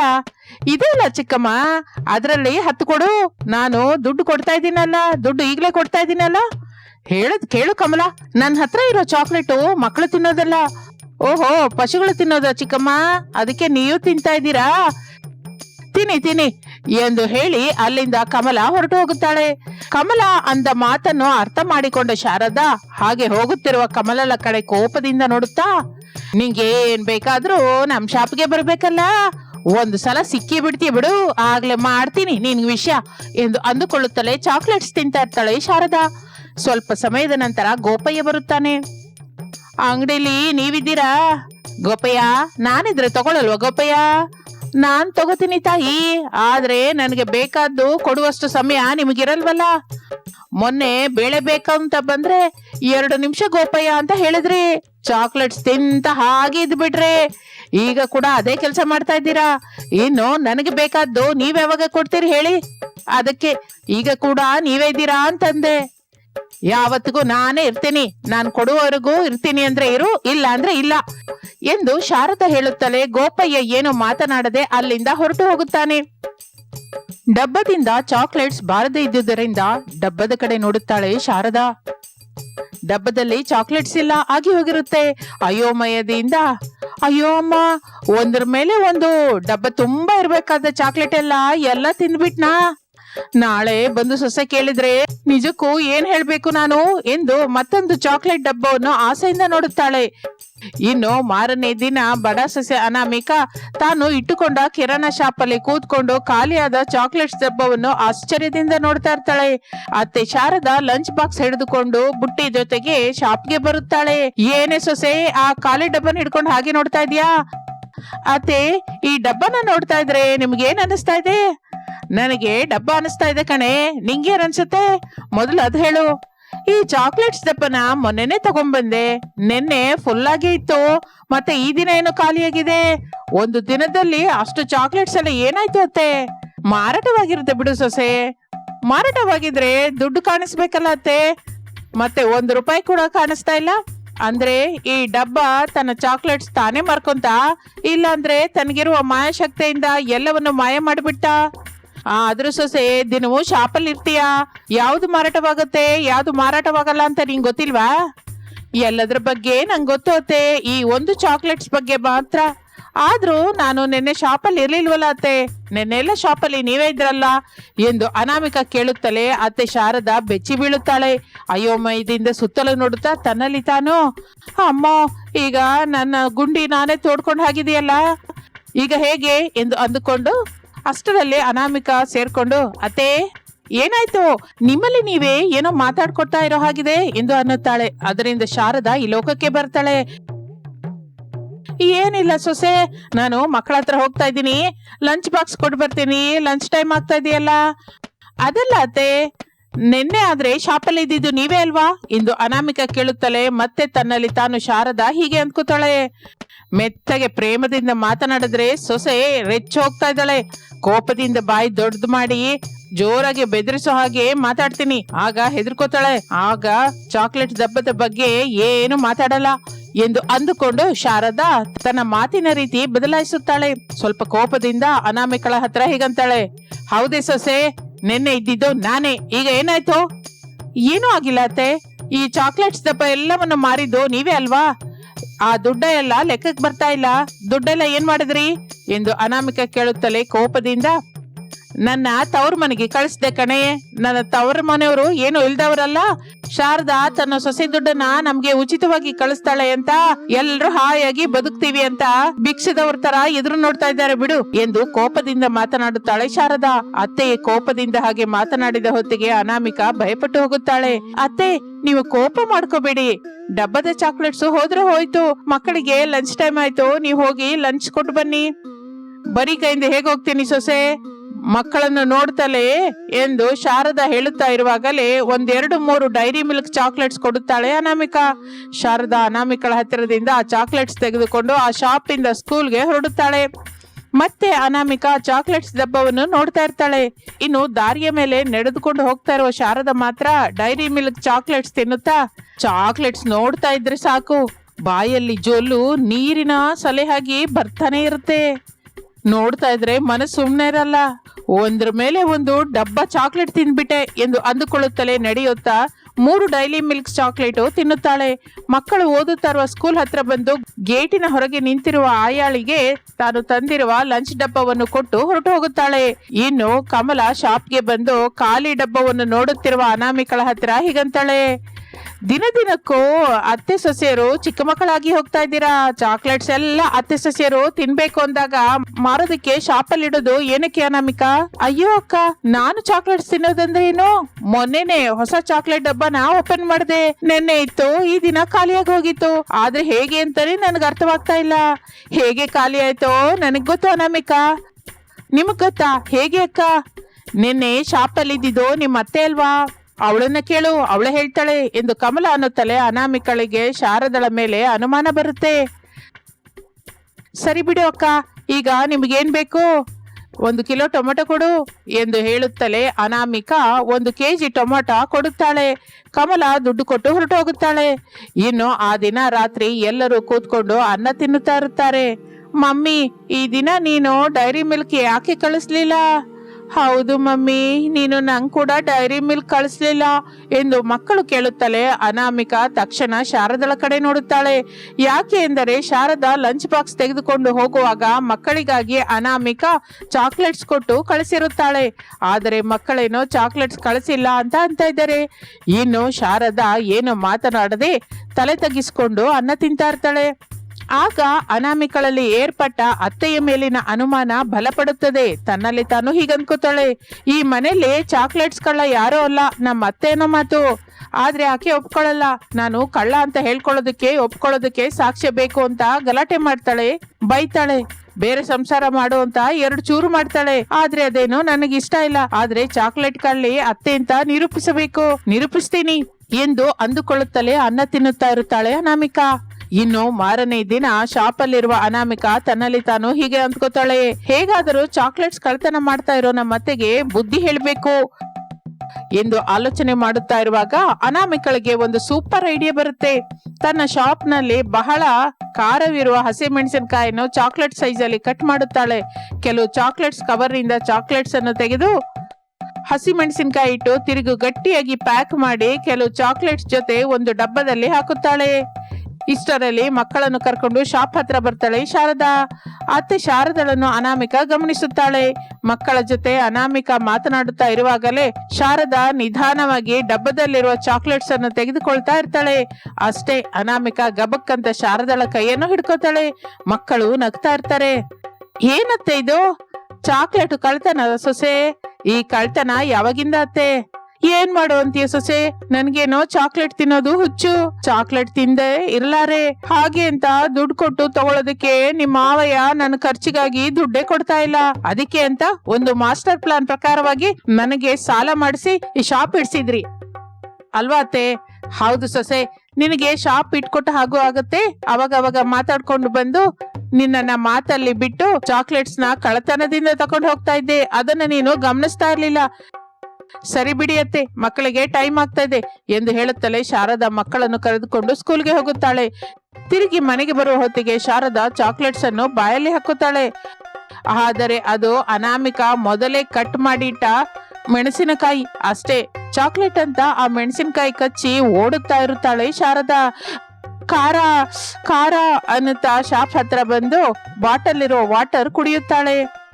ಇದೆಲ್ಲ ಚಿಕ್ಕಮ್ಮ, ಅದರಲ್ಲಿ ಹತ್ತು ಕೊಡು. ನಾನು ದುಡ್ಡು ಕೊಡ್ತಾ ಇದ್ದೀನಲ್ಲ, ದುಡ್ಡು ಈಗಲೇ ಕೊಡ್ತಾ ಇದ್ದೀನಲ್ಲ? ಹೇಳದ್ ಕೇಳು ಕಮಲ ನನ್ನ ಹತ್ರ ಇರೋ ಚಾಕ್ಲೇಟು ಮಕ್ಕಳು ತಿನ್ನೋದಲ್ಲ. ಓಹೋ, ಪಶುಗಳು ತಿನ್ನೋದ ಚಿಕ್ಕಮ್ಮ? ಅದಕ್ಕೆ ನೀವು ತಿಂತಾ ಇದ್ದೀರಾ? ತಿನ್ನಿ ತಿನ್ನಿ. ಎಂದು ಹೇಳಿ ಅಲ್ಲಿಂದ ಕಮಲ ಹೊರಟು ಹೋಗುತ್ತಾಳೆ. ಕಮಲ ಅಂದ ಮಾತನ್ನು ಅರ್ಥ ಮಾಡಿಕೊಂಡ ಶಾರದಾ ಹಾಗೆ ಹೋಗುತ್ತಿರುವ ಕಮಲಳ ಕಡೆ ಕೋಪದಿಂದ ನೋಡುತ್ತಾ ನಿಂಗೆ ಏನ್ ಬೇಕಾದ್ರೂ ನಮ್ ಶಾಪ್ಗೆ ಬರ್ಬೇಕಲ್ಲ. ಒಂದು ಸಲ ಸಿಕ್ಕಿ ಬಿಡ್ತೀಯ ಬಿಡು. ಆಗ್ಲೇ ಮಾಡ್ತೀನಿ ನಿನ್ ವಿಷಯ ಎಂದು ಅಂದುಕೊಳ್ಳುತ್ತಲೇ ಚಾಕ್ಲೇಟ್ಸ್ ತಿಂತಾ ಇರ್ತಾಳೆ ಶಾರದಾ. ಸ್ವಲ್ಪ ಸಮಯದ ನಂತರ ಗೋಪಯ್ಯ ಬರುತ್ತಾನೆ. ಅಂಗಡಿಲಿ ನೀವಿದ್ದೀರಾ? ಗೋಪಯ್ಯ, ನಾನಿದ್ರೆ ತಗೊಳಲ್ವಾ ಗೋಪಯ್ಯ? ನಾನ್ ತಗೋತೀನಿ ತಾಯಿ, ಆದ್ರೆ ನನಗೆ ಬೇಕಾದ್ದು ಕೊಡುವಷ್ಟು ಸಮಯ ನಿಮಗಿರಲ್ವಲ್ಲ? ಮೊನ್ನೆ ಬೇಳೆ ಬೇಕಂತ ಬಂದ್ರೆ ಎರಡು ನಿಮಿಷ ಗೋಪಯ್ಯ ಅಂತ ಹೇಳಿದ್ರಿ. ಚಾಕ್ಲೇಟ್ಸ್ ತಿಂತ ಹಾಗೆ ಇದ್ ಬಿಟ್ರೆ ಈಗ ಕೂಡ ಅದೇ ಕೆಲಸ ಮಾಡ್ತಾ ಇದ್ದೀರಾ? ಇನ್ನು ನನಗೆ ಬೇಕಾದ್ದು ನೀವ್ ಯಾವಾಗ ಕೊಡ್ತೀರಿ ಹೇಳಿ? ಅದಕ್ಕೆ ಈಗ ಕೂಡ ನೀವೇ ಇದ್ದೀರಾ ಅಂತಂದೆ. ಯಾವತ್ತಿಗೂ ನಾನೇ ಇರ್ತೀನಿ. ನಾನು ಕೊಡುವವರೆಗೂ ಇರ್ತೀನಿ ಅಂದ್ರೆ ಇರು ಇಲ್ಲ ಅಂದ್ರೆ ಇಲ್ಲ. ಎಂದು ಶಾರದ ಹೇಳುತ್ತಲೇ ಗೋಪಯ್ಯ ಏನು ಮಾತನಾಡದೆ ಅಲ್ಲಿಂದ ಹೊರಟು ಹೋಗುತ್ತಾನೆ. ಡಬ್ಬದಿಂದ ಚಾಕ್ಲೇಟ್ಸ್ ಬಾರದೇ ಇದ್ದುದರಿಂದ ಡಬ್ಬದ ಕಡೆ ನೋಡುತ್ತಾಳೆ ಶಾರದಾ. ಡಬ್ಬದಲ್ಲಿ ಚಾಕ್ಲೇಟ್ಸ್ ಇಲ್ಲ, ಆಗಿ ಹೋಗಿರುತ್ತೆ. ಅಯೋಮಯದಿಂದ ಅಯ್ಯೋ ಅಮ್ಮ, ಒಂದ್ರ ಮೇಲೆ ಒಂದು ಡಬ್ಬ ತುಂಬಾ ಇರ್ಬೇಕಾದ ಚಾಕ್ಲೇಟ್ ಎಲ್ಲ ಎಲ್ಲ ತಿಂದ್ಬಿಟ್ನಾ? ನಾಳೆ ಬಂದು ಸೊಸೆ ಕೇಳಿದ್ರೆ ನಿಜಕ್ಕೂ ಏನ್ ಹೇಳ್ಬೇಕು ನಾನು ಎಂದು ಮತ್ತೊಂದು ಚಾಕ್ಲೇಟ್ ಡಬ್ಬವನ್ನು ಆಸೆಯಿಂದ ನೋಡುತ್ತಾಳೆ. ಇನ್ನು ಮಾರನೇ ದಿನ ಬಡ ಸಸ್ಯ ಅನಾಮಿಕಾ ತಾನು ಇಟ್ಟುಕೊಂಡ ಕಿರಣ ಶಾಪ್ ಅಲ್ಲಿ ಕೂತ್ಕೊಂಡು ಖಾಲಿಯಾದ ಚಾಕ್ಲೇಟ್ಸ್ ಡಬ್ಬವನ್ನು ಆಶ್ಚರ್ಯದಿಂದ ನೋಡ್ತಾ ಇರ್ತಾಳೆ. ಅತ್ತೆ ಶಾರದ ಲಂಚ್ ಬಾಕ್ಸ್ ಹಿಡಿದುಕೊಂಡು ಬುಟ್ಟಿ ಜೊತೆಗೆ ಶಾಪ್ಗೆ ಬರುತ್ತಾಳೆ. ಏನೇ ಸೊಸೆ, ಆ ಖಾಲಿ ಡಬ್ಬನ ಹಿಡ್ಕೊಂಡು ಹಾಗೆ ನೋಡ್ತಾ ಇದೀಯಾ ಅತ್ತೆ, ಈ ಡಬ್ಬನ ನೋಡ್ತಾ ಇದ್ರೆ ನಿಮ್ಗೆ ಏನ್ ಅನಿಸ್ತಾ ಇದೆ? ನನಗೆ ಡಬ್ಬ ಅನಿಸ್ತಾ ಇದೆ ಕಣೆ. ನಿಂಗೇನ್ ಅನ್ಸುತ್ತೆ? ಮೊದಲು ಅದ್ ಹೇಳು. ಈ ಚಾಕ್ಲೇಟ್ಸ್ ದಪ್ಪನ ಮೊನ್ನೆನೆ ತಗೊಂಡ್ಬಂದೆ. ನಿನ್ನೆ ಫುಲ್ ಆಗಿ ಇತ್ತು. ಮತ್ತೆ ಈ ದಿನ ಏನು ಖಾಲಿಯಾಗಿದೆ? ಒಂದು ದಿನದಲ್ಲಿ ಅಷ್ಟು ಚಾಕ್ಲೇಟ್ಸ್ ಎಲ್ಲ ಏನಾಯ್ತು ಅತ್ತೆ? ಮಾರಾಟವಾಗಿರುತ್ತೆ ಬಿಡು ಸೊಸೆ. ಮಾರಾಟವಾಗಿದ್ರೆ ದುಡ್ಡು ಕಾಣಿಸ್ಬೇಕಲ್ಲ ಅತ್ತೆ. ಮತ್ತೆ ಒಂದು ರೂಪಾಯಿ ಕೂಡ ಕಾಣಿಸ್ತಾ ಇಲ್ಲ. ಅಂದ್ರೆ ಈ ಡಬ್ಬ ತನ್ನ ಚಾಕ್ಲೇಟ್ಸ್ ತಾನೇ ಮಾರ್ಕೊಂತ ಇಲ್ಲ ಅಂದ್ರೆ ತನಗಿರುವ ಮಾಯಾಶಕ್ತಿಯಿಂದ ಎಲ್ಲವನ್ನು ಮಾಯ ಮಾಡಿಬಿಟ್ಟ. ಆದ್ರೂ ಸೊಸೆ, ದಿನವೂ ಶಾಪಲ್ಲಿ ಇರ್ತೀಯ? ಯಾವ್ದು ಮಾರಾಟವಾಗುತ್ತೆ? ಯಾವ್ದು ಮಾರಾಟವಾಗಲ್ಲ ಅಂತ ನಿಂಗೆ ಗೊತ್ತಿಲ್ವಾ? ಎಲ್ಲದ್ರ ಬಗ್ಗೆ ನಂಗೆ ಗೊತ್ತೋತೆ ಈ ಒಂದು ಚಾಕ್ಲೇಟ್ಸ್ ಬಗ್ಗೆ ಮಾತ್ರ. ಆದ್ರೂ ನಾನು ನಿನ್ನೆ ಶಾಪಲ್ಲಿ ಇರ್ಲಿಲ್ವಲ್ಲ ಅತ್ತೆ? ನಿನ್ನೆ ಎಲ್ಲ ಶಾಪಲ್ಲಿ ನೀವೇ ಇದ್ರಲ್ಲ? ಎಂದು ಅನಾಮಿಕ ಕೇಳುತ್ತಲೇ ಅತ್ತೆ ಶಾರದಾ ಬೆಚ್ಚಿ ಬೀಳುತ್ತಾಳೆ. ಅಯೋಮಯದಿಂದ ಸುತ್ತಲೂ ನೋಡುತ್ತಾ ತನ್ನಲ್ಲಿ ತಾನು? ಅಮ್ಮ, ಈಗ ನನ್ನ ಗುಂಡಿ ನಾನೇ ತೋಡ್ಕೊಂಡು ಹಾಗಿದೆಯಲ್ಲ? ಈಗ ಹೇಗೆ? ಎಂದು ಅಂದುಕೊಂಡು ಅಷ್ಟರಲ್ಲಿ ಅನಾಮಿಕ ಸೇರ್ಕೊಂಡು, ಅತ್ತೆ, ಏನಾಯ್ತು? ನಿಮ್ಮಲ್ಲಿ ನೀವೇ ಏನೋ ಮಾತಾಡ್ಕೊಡ್ತಾ ಇರೋ ಹಾಗಿದೆ? ಎಂದು ಅನ್ನುತ್ತಾಳೆ. ಅದರಿಂದ ಶಾರದಾ ಈ ಲೋಕಕ್ಕೆ ಬರ್ತಾಳೆ. ಏನಿಲ್ಲ ಸೊಸೆ, ನಾನು ಮಕ್ಕಳ ಹತ್ರ ಹೋಗ್ತಾ ಇದ್ದೀನಿ. ಲಂಚ್ ಬಾಕ್ಸ್ ಕೊಟ್ಟು ಬರ್ತೀನಿ ಲಂಚ್ ಟೈಮ್ ಆಗ್ತಾ ಇದೆಯಲ್ಲ? ಅದಲ್ಲ ಅತ್ತೆ ನಿನ್ನೆ ಆದ್ರೆ ಶಾಪಲ್ಲಿ ಇದ್ದಿದ್ದು ನೀವೇ ಅಲ್ವಾ? ಇಂದು ಅನಾಮಿಕ ಕೇಳುತ್ತಲೇ ಮತ್ತೆ ತನ್ನಲ್ಲಿ ತಾನು ಶಾರದಾ ಹೀಗೆ ಅಂದ್ಕೋತಾಳೆ. ಮೆತ್ತಗೆ ಪ್ರೇಮದಿಂದ ಮಾತನಾಡಿದ್ರೆ ಸೊಸೆ ಹೋಗ್ತಾ ಇದ್ದಾಳೆ. ಕೋಪದಿಂದ ಬಾಯಿ ದೊಡ್ಡದು ಮಾಡಿ ಜೋರಾಗಿ ಬೆದರಿಸೋ ಹಾಗೆ ಮಾತಾಡ್ತೀನಿ. ಆಗ ಹೆದರ್ಕೋತಾಳೆ. ಆಗ ಚಾಕ್ಲೇಟ್ ದಬ್ಬದ ಬಗ್ಗೆ ಏನು ಮಾತಾಡಲ್ಲ ಎಂದು ಅಂದುಕೊಂಡು ಶಾರದಾ ತನ್ನ ಮಾತಿನ ರೀತಿ ಬದಲಾಯಿಸುತ್ತಾಳೆ. ಸ್ವಲ್ಪ ಕೋಪದಿಂದ ಅನಾಮಿಕಳ ಹತ್ರ ಹೀಗಂತಾಳೆ. ಹೌದೇ ಸೊಸೆ? ನಿನ್ನೆ ಇದ್ದಿದ್ದು ನಾನೇ. ಈಗ ಏನಾಯ್ತು? ಏನೂ ಆಗಿಲ್ಲ ಅತ್ತೆ. ಈ ಚಾಕ್ಲೇಟ್ಸ್ ದಪ್ಪ ಎಲ್ಲವನ್ನು ಮಾರಿದ್ದು ನೀವೇ ಅಲ್ವಾ? ಆ ದುಡ್ಡ ಎಲ್ಲ ಲೆಕ್ಕಕ್ಕೆ ಬರ್ತಾ ಇಲ್ಲ. ದುಡ್ಡೆಲ್ಲ ಏನ್ ಮಾಡಿದ್ರಿ? ಎಂದು ಅನಾಮಿಕ ಕೇಳುತ್ತಲೇ ಕೋಪದಿಂದ ನನ್ನ ತವ್ರ ಮನೆಗೆ ಕಳಿಸ್ದೆ ಕಣೆ. ನನ್ನ ತವ್ರ ಮನೆಯವರು ಏನು ಇಲ್ದವರಲ್ಲ. ಶಾರದಾ ತನ್ನ ಸೊಸೆ ದುಡ್ಡನ್ನ ನಮ್ಗೆ ಉಚಿತವಾಗಿ ಕಳಿಸ್ತಾಳೆ ಅಂತ ಎಲ್ರು ಹಾಯಾಗಿ ಬದುಕ್ತೀವಿ ಅಂತ ಭಿಕ್ಷದವ್ರ ತರ ಎದುರು ನೋಡ್ತಾ ಇದ್ದಾರೆ ಬಿಡು ಎಂದು ಕೋಪದಿಂದ ಮಾತನಾಡುತ್ತಾಳೆ ಶಾರದಾ. ಅತ್ತೆ ಕೋಪದಿಂದ ಹಾಗೆ ಮಾತನಾಡಿದ ಹೊತ್ತಿಗೆ ಅನಾಮಿಕಾ ಭಯಪಟ್ಟು ಹೋಗುತ್ತಾಳೆ. ಅತ್ತೆ, ನೀವು ಕೋಪ ಮಾಡ್ಕೋಬೇಡಿ. ಡಬ್ಬದ ಚಾಕ್ಲೇಟ್ಸ್ ಹೋದ್ರೆ ಹೋಯ್ತು. ಮಕ್ಕಳಿಗೆ ಲಂಚ್ ಟೈಮ್ ಆಯ್ತು. ನೀವು ಹೋಗಿ ಲಂಚ್ ಕೊಟ್ಟು ಬನ್ನಿ. ಬರೀ ಕೈಯಿಂದ ಹೇಗೆ ಹೋಗ್ತೀನಿ ಸೊಸೆ? ಮಕ್ಕಳನ್ನು ನೋಡ್ತಲೇ ಎಂದು ಶಾರದಾ ಹೇಳುತ್ತಾ ಇರುವಾಗಲೇ ಒಂದೆರಡು ಮೂರು ಡೈರಿ ಮಿಲ್ಕ್ ಚಾಕ್ಲೇಟ್ಸ್ ಕೊಡುತ್ತಾಳೆ ಅನಾಮಿಕಾ. ಶಾರದಾ ಅನಾಮಿಕಳ ಹತ್ತಿರದಿಂದ ಆ ಚಾಕ್ಲೇಟ್ಸ್ ತೆಗೆದುಕೊಂಡು ಆ ಶಾಪಿಂದ ಸ್ಕೂಲ್ಗೆ ಹೊರಡುತ್ತಾಳೆ. ಮತ್ತೆ ಅನಾಮಿಕಾ ಚಾಕ್ಲೇಟ್ಸ್ ಡಬ್ಬವನ್ನು ನೋಡ್ತಾ ಇರ್ತಾಳೆ. ಇನ್ನು ದಾರಿಯ ಮೇಲೆ ನಡೆದುಕೊಂಡು ಹೋಗ್ತಾ ಇರುವ ಶಾರದ ಮಾತ್ರ ಡೈರಿ ಮಿಲ್ಕ್ ಚಾಕ್ಲೇಟ್ಸ್ ತಿನ್ನುತ್ತಾ, ಚಾಕ್ಲೇಟ್ಸ್ ನೋಡ್ತಾ ಇದ್ರೆ ಸಾಕು. ಬಾಯಲ್ಲಿ ಜೊಲ್ಲು ನೀರಿನ ಸಲಹಾಗಿ ಹಾಗೆ ಬರ್ತಾನೆ ಇರುತ್ತೆ. ನೋಡ್ತಾ ಇದ್ರೆ ಮನಸ್ಸು ಸುಮ್ಮನೆ ಇರಲ್ಲ. ಒಂದ್ರ ಮೇಲೆ ಒಂದು ಡಬ್ಬ ಚಾಕ್ಲೇಟ್ ತಿಂದ್ಬಿಟ್ಟೆ ಎಂದು ಅಂದುಕೊಳ್ಳುತ್ತಲೇ ನಡೆಯುತ್ತಾ ಮೂರು ಡೈಲಿ ಮಿಲ್ಕ್ ಚಾಕ್ಲೇಟು ತಿನ್ನುತ್ತಾಳೆ. ಮಕ್ಕಳು ಓದುತ್ತಾ ಇರುವ ಸ್ಕೂಲ್ ಹತ್ರ ಬಂದು ಗೇಟಿನ ಹೊರಗೆ ನಿಂತಿರುವ ಆಯಾಳಿಗೆ ತಾನು ತಂದಿರುವ ಲಂಚ್ ಡಬ್ಬವನ್ನು ಕೊಟ್ಟು ಹೊರಟು ಹೋಗುತ್ತಾಳೆ. ಇನ್ನು ಕಮಲ ಶಾಪ್ಗೆ ಬಂದು ಖಾಲಿ ಡಬ್ಬವನ್ನು ನೋಡುತ್ತಿರುವ ಅನಾಮಿಕಳ ಹತ್ರ ಹೀಗಂತಾಳೆ. ದಿನ ದಿನಕ್ಕೂ ಅತ್ತೆ ಸೊಸೆಯರು ಚಿಕ್ಕ ಮಕ್ಕಳಾಗಿ ಹೋಗ್ತಾ ಇದ್ದೀರಾ? ಚಾಕ್ಲೇಟ್ಸ್ ಎಲ್ಲ ಅತ್ತೆ ಸೊಸೆಯರು ತಿನ್ಬೇಕು ಅಂದಾಗ ಮಾರೋದಕ್ಕೆ ಶಾಪಲ್ಲಿ ಇಡೋದು ಏನಕ್ಕೆ ಅನಾಮಿಕಾ? ಅಯ್ಯೋ ಅಕ್ಕ, ನಾನು ಚಾಕ್ಲೇಟ್ಸ್ ತಿನ್ನೋದಂದ್ರೆ ಏನು? ಮೊನ್ನೆನೆ ಹೊಸ ಚಾಕ್ಲೇಟ್ ಡಬ್ಬನ ಓಪನ್ ಮಾಡಿದೆ. ನೆನ್ನೆ ಇತ್ತು, ಈ ದಿನ ಖಾಲಿಯಾಗಿ ಹೋಗಿತ್ತು. ಆದ್ರೆ ಹೇಗೆ ಅಂತಾನೆ ನನ್ಗೆ ಅರ್ಥವಾಗ್ತಾ ಇಲ್ಲ. ಹೇಗೆ ಖಾಲಿ ಆಯ್ತೋ ನನಗ್ ಗೊತ್ತು ಅನಾಮಿಕಾ. ನಿಮಗ್ ಗೊತ್ತಾ? ಹೇಗೆ ಅಕ್ಕ? ನಿನ್ನೆ ಶಾಪಲ್ಲಿ ಇದ್ದಿದ್ದು ನಿಮ್ಮ ಅತ್ತೆ ಅಲ್ವಾ? ಅವಳನ್ನ ಕೇಳು, ಅವಳು ಹೇಳ್ತಾಳೆ ಎಂದು ಕಮಲ ಅನ್ನುತ್ತಲೇ ಅನಾಮಿಕಳಿಗೆ ಶಾರದಳ ಮೇಲೆ ಅನುಮಾನ ಬರುತ್ತೆ. ಸರಿ ಬಿಡು ಅಕ್ಕ, ಈಗ ನಿಮ್ಗೇನ್ ಬೇಕು? ಒಂದು ಕಿಲೋ ಟೊಮೊಟೊ ಕೊಡು ಎಂದು ಹೇಳುತ್ತಲೇ ಅನಾಮಿಕಾ ಒಂದು ಕೆ ಜಿ ಟೊಮೊಟೊ ಕೊಡುತ್ತಾಳೆ. ಕಮಲ ದುಡ್ಡು ಕೊಟ್ಟು ಹೊರಟು ಹೋಗುತ್ತಾಳೆ ಇನ್ನು ಆ ದಿನ ರಾತ್ರಿ ಎಲ್ಲರೂ ಕೂತ್ಕೊಂಡು ಅನ್ನ ತಿನ್ನುತ್ತಾ ಇರುತ್ತಾರೆ. ಮಮ್ಮಿ, ಈ ದಿನ ನೀನು ಡೈರಿ ಮಿಲ್ಕ್ ಯಾಕೆ ಕಳಿಸ್ಲಿಲ್ಲ? ಹೌದು ಮಮ್ಮಿ, ನೀನು ನಂಗೆ ಕೂಡ ಡೈರಿ ಮಿಲ್ಕ್ ಕಳಿಸ್ಲಿಲ್ಲ ಎಂದು ಮಕ್ಕಳು ಕೇಳುತ್ತಲೇ ಅನಾಮಿಕಾ ತಕ್ಷಣ ಶಾರದಳ ಕಡೆ ನೋಡುತ್ತಾಳೆ. ಯಾಕೆ ಎಂದರೆ ಶಾರದಾ ಲಂಚ್ ಬಾಕ್ಸ್ ತೆಗೆದುಕೊಂಡು ಹೋಗುವಾಗ ಮಕ್ಕಳಿಗಾಗಿ ಅನಾಮಿಕಾ ಚಾಕ್ಲೇಟ್ಸ್ ಕೊಟ್ಟು ಕಳಿಸಿರುತ್ತಾಳೆ. ಆದರೆ ಮಕ್ಕಳೇನೋ ಚಾಕ್ಲೇಟ್ಸ್ ಕಳಿಸಿಲ್ಲ ಅಂತ ಅಂತ ಇದ್ದಾರೆ. ಇನ್ನು ಶಾರದಾ ಏನು ಮಾತನಾಡದೆ ತಲೆ ತಗ್ಗಿಸಿಕೊಂಡು ಅನ್ನ ತಿಂತಾ ಇರ್ತಾಳೆ. ಆಗ ಅನಾಮಿಕಳಲ್ಲಿ ಏರ್ಪಟ್ಟ ಅತ್ತೆಯ ಮೇಲಿನ ಅನುಮಾನ ಬಲಪಡುತ್ತದೆ. ತನ್ನಲ್ಲಿ ತಾನು ಹೀಗನ್ಕೋತಾಳೆ, ಈ ಮನೆಯಲ್ಲಿ ಚಾಕ್ಲೇಟ್ಸ್ ಕಳ್ಳ ಯಾರೋ ಅಲ್ಲ ನಮ್ಮ ಅತ್ತೆನೋ ಮಾತು. ಆದ್ರೆ ಆಕೆ ಒಪ್ಕೊಳ್ಳಲ್ಲ ನಾನು ಕಳ್ಳ ಅಂತ ಹೇಳ್ಕೊಳ್ಳೋದಕ್ಕೆ, ಒಪ್ಕೊಳ್ಳೋದಕ್ಕೆ ಸಾಕ್ಷ್ಯ ಬೇಕು ಅಂತ ಗಲಾಟೆ ಮಾಡ್ತಾಳೆ, ಬೈತಾಳೆ. ಬೇರೆ ಸಂಸಾರ ಮಾಡು ಅಂತ ಎರಡು ಚೂರು ಮಾಡ್ತಾಳೆ. ಆದ್ರೆ ಅದೇನೋ ನನಗೆ ಇಷ್ಟ ಇಲ್ಲ. ಆದ್ರೆ ಚಾಕ್ಲೇಟ್ ಕಳ್ಳಿ ಅತ್ತೆ ಅಂತ ನಿರೂಪಿಸಬೇಕು. ನಿರೂಪಿಸ್ತೀನಿ ಎಂದು ಅಂದುಕೊಳ್ಳುತ್ತಲೇ ಅನ್ನ ತಿನ್ನುತ್ತಾ ಇರುತ್ತಾಳೆ ಅನಾಮಿಕಾ. ಇನ್ನು ಮಾರನೇ ದಿನ ಶಾಪಲ್ಲಿರುವ ಅನಾಮಿಕಾ ತನ್ನಲ್ಲಿ ತಾನು ಹೀಗೆ ಅಂದ್ಕೋತಾಳೆ. ಹೇಗಾದರೂ ಚಾಕ್ಲೇಟ್ಸ್ ಕಳ್ತನ ಮಾಡ್ತಾ ಇರೋ ನಮ್ಮ ಅತ್ತೆಗೆ ಬುದ್ಧಿ ಹೇಳಬೇಕು ಎಂದು ಆಲೋಚನೆ ಮಾಡುತ್ತಾ ಇರುವಾಗ ಅನಾಮಿಕಳಿಗೆ ಒಂದು ಸೂಪರ್ ಐಡಿಯಾ ಬರುತ್ತೆ. ತನ್ನ ಶಾಪ್ನಲ್ಲಿ ಬಹಳ ಖಾರವಿರುವ ಹಸಿಮೆಣಸಿನಕಾಯನ್ನು ಚಾಕ್ಲೇಟ್ ಸೈಜ್ ಅಲ್ಲಿ ಕಟ್ ಮಾಡುತ್ತಾಳೆ. ಕೆಲವು ಚಾಕ್ಲೇಟ್ಸ್ ಕವರ್ನಿಂದ ಚಾಕ್ಲೇಟ್ಸ್ ಅನ್ನು ತೆಗೆದು ಹಸಿ ಮೆಣಸಿನಕಾಯಿ ಇಟ್ಟು ತಿರುಗು ಗಟ್ಟಿಯಾಗಿ ಪ್ಯಾಕ್ ಮಾಡಿ ಕೆಲವು ಚಾಕ್ಲೇಟ್ಸ್ ಜೊತೆ ಒಂದು ಡಬ್ಬದಲ್ಲಿ ಹಾಕುತ್ತಾಳೆ. ಇಷ್ಟರಲ್ಲಿ ಮಕ್ಕಳನ್ನು ಕರ್ಕೊಂಡು ಶಾಪ್ ಹತ್ರ ಬರ್ತಾಳೆ. ಶಾರದಾ ಅತ್ತೆ ಶಾರದಳನ್ನು ಅನಾಮಿಕ ಗಮನಿಸುತ್ತಾಳೆ. ಮಕ್ಕಳ ಜೊತೆ ಅನಾಮಿಕ ಮಾತನಾಡುತ್ತಾ ಇರುವಾಗಲೇ ಶಾರದಾ ನಿಧಾನವಾಗಿ ಡಬ್ಬದಲ್ಲಿರುವ ಚಾಕ್ಲೇಟ್ಸ್ ಅನ್ನು ತೆಗೆದುಕೊಳ್ತಾ ಇರ್ತಾಳೆ. ಅಷ್ಟೇ ಅನಾಮಿಕ ಗಬಕ್ಕಂತ ಶಾರದಳ ಕೈಯನ್ನು ಹಿಡ್ಕೋತಾಳೆ. ಮಕ್ಕಳು ನಗ್ತಾ ಇರ್ತಾರೆ. ಏನತ್ತೆ ಇದು? ಚಾಕ್ಲೇಟ್ ಕಳ್ತನ ಸೊಸೆ. ಈ ಕಳ್ತನ ಯಾವಾಗಿಂದ ಅತ್ತೆ? ಏನ್ ಮಾಡೋ ಅಂತೀಯ ಸೊಸೆ? ನನ್ಗೇನೋ ಚಾಕ್ಲೇಟ್ ತಿನ್ನೋದು ಹುಚ್ಚು. ಚಾಕ್ಲೇಟ್ ತಿಂದೆ ಇರ್ಲಾರೆ. ಹಾಗೆ ಅಂತ ದುಡ್ಡು ಕೊಟ್ಟು ತಗೊಳೋದಕ್ಕೆ ನಿಮ್ ಮಾವಯ್ಯ ನನ್ನ ಖರ್ಚಿಗಾಗಿ ದುಡ್ಡೇ ಕೊಡ್ತಾ ಇಲ್ಲ. ಅದಕ್ಕೆ ಅಂತ ಒಂದು ಮಾಸ್ಟರ್ ಪ್ಲಾನ್ ಪ್ರಕಾರವಾಗಿ ನನಗೆ ಸಾಲ ಮಾಡಿಸಿ ಈ ಶಾಪ್ ಇಡ್ಸಿದ್ರಿ. ಅಲ್ವಾ ಅತ್ತೆ? ಹೌದು ಸೊಸೆ. ನಿನಗೆ ಶಾಪ್ ಇಟ್ಕೊಟ್ಟ ಹಾಗೂ ಆಗತ್ತೆ. ಅವಾಗ ಅವಾಗ ಮಾತಾಡ್ಕೊಂಡು ಬಂದು ನಿನ್ನನ್ನ ಮಾತಲ್ಲಿ ಬಿಟ್ಟು ಚಾಕ್ಲೇಟ್ಸ್ನ ಕಳತನದಿಂದ ತಕೊಂಡು ಹೋಗ್ತಾ ಇದ್ದೆ. ಅದನ್ನ ನೀನು ಗಮನಿಸ್ತಾ ಇರ್ಲಿಲ್ಲ. ಸರಿ ಬಿಡಿಯತ್ತೆ ಮಕ್ಕಳಿಗೆ ಟೈಮ್ ಆಗ್ತಾ ಇದೆ ಎಂದು ಹೇಳುತ್ತಲೇ ಶಾರದಾ ಮಕ್ಕಳನ್ನು ಕರೆದುಕೊಂಡು ಸ್ಕೂಲ್ಗೆ ಹೋಗುತ್ತಾಳೆ. ತಿರುಗಿ ಮನೆಗೆ ಬರುವ ಹೊತ್ತಿಗೆ ಶಾರದಾ ಚಾಕ್ಲೇಟ್ಸ್ ಅನ್ನು ಬಾಯಲ್ಲಿ ಹಾಕುತ್ತಾಳೆ. ಆದರೆ ಅದು ಅನಾಮಿಕ ಮೊದಲೇ ಕಟ್ ಮಾಡಿಟ್ಟ ಮೆಣಸಿನಕಾಯಿ. ಅಷ್ಟೇ ಚಾಕ್ಲೇಟ್ ಅಂತ ಆ ಮೆಣಸಿನಕಾಯಿ ಕಚ್ಚಿ ಓಡುತ್ತಾ ಇರುತ್ತಾಳೆ ಶಾರದಾ. ಖಾರ ಖಾರ ಅನ್ನುತ್ತಾ ಶಾಪ್ ಹತ್ರ ಬಂದು ಬಾಟಲ್ ಇರೋ ವಾಟರ್ ಕುಡಿಯುತ್ತಾಳೆ.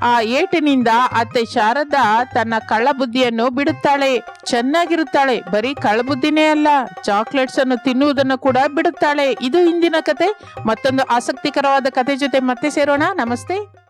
ಆ ಏಟಿನಿಂದ ಅತ್ತೆ ಶಾರದಾ ತನ್ನ ಕಳ್ಳಬುದ್ಧಿಯನ್ನು ಬಿಡುತ್ತಾಳೆ. ಚೆನ್ನಾಗಿರುತ್ತಾಳೆ. ಬರೀ ಕಳ್ಳಬುದ್ಧಿನೇ ಅಲ್ಲ, ಚಾಕ್ಲೇಟ್ಸ್ ಅನ್ನು ತಿನ್ನುವುದನ್ನು ಕೂಡ ಬಿಡುತ್ತಾಳೆ. ಇದು ಇಂದಿನ ಕತೆ. ಮತ್ತೊಂದು ಆಸಕ್ತಿಕರವಾದ ಕತೆ ಜೊತೆ ಮತ್ತೆ ಸೇರೋಣ. ನಮಸ್ತೆ.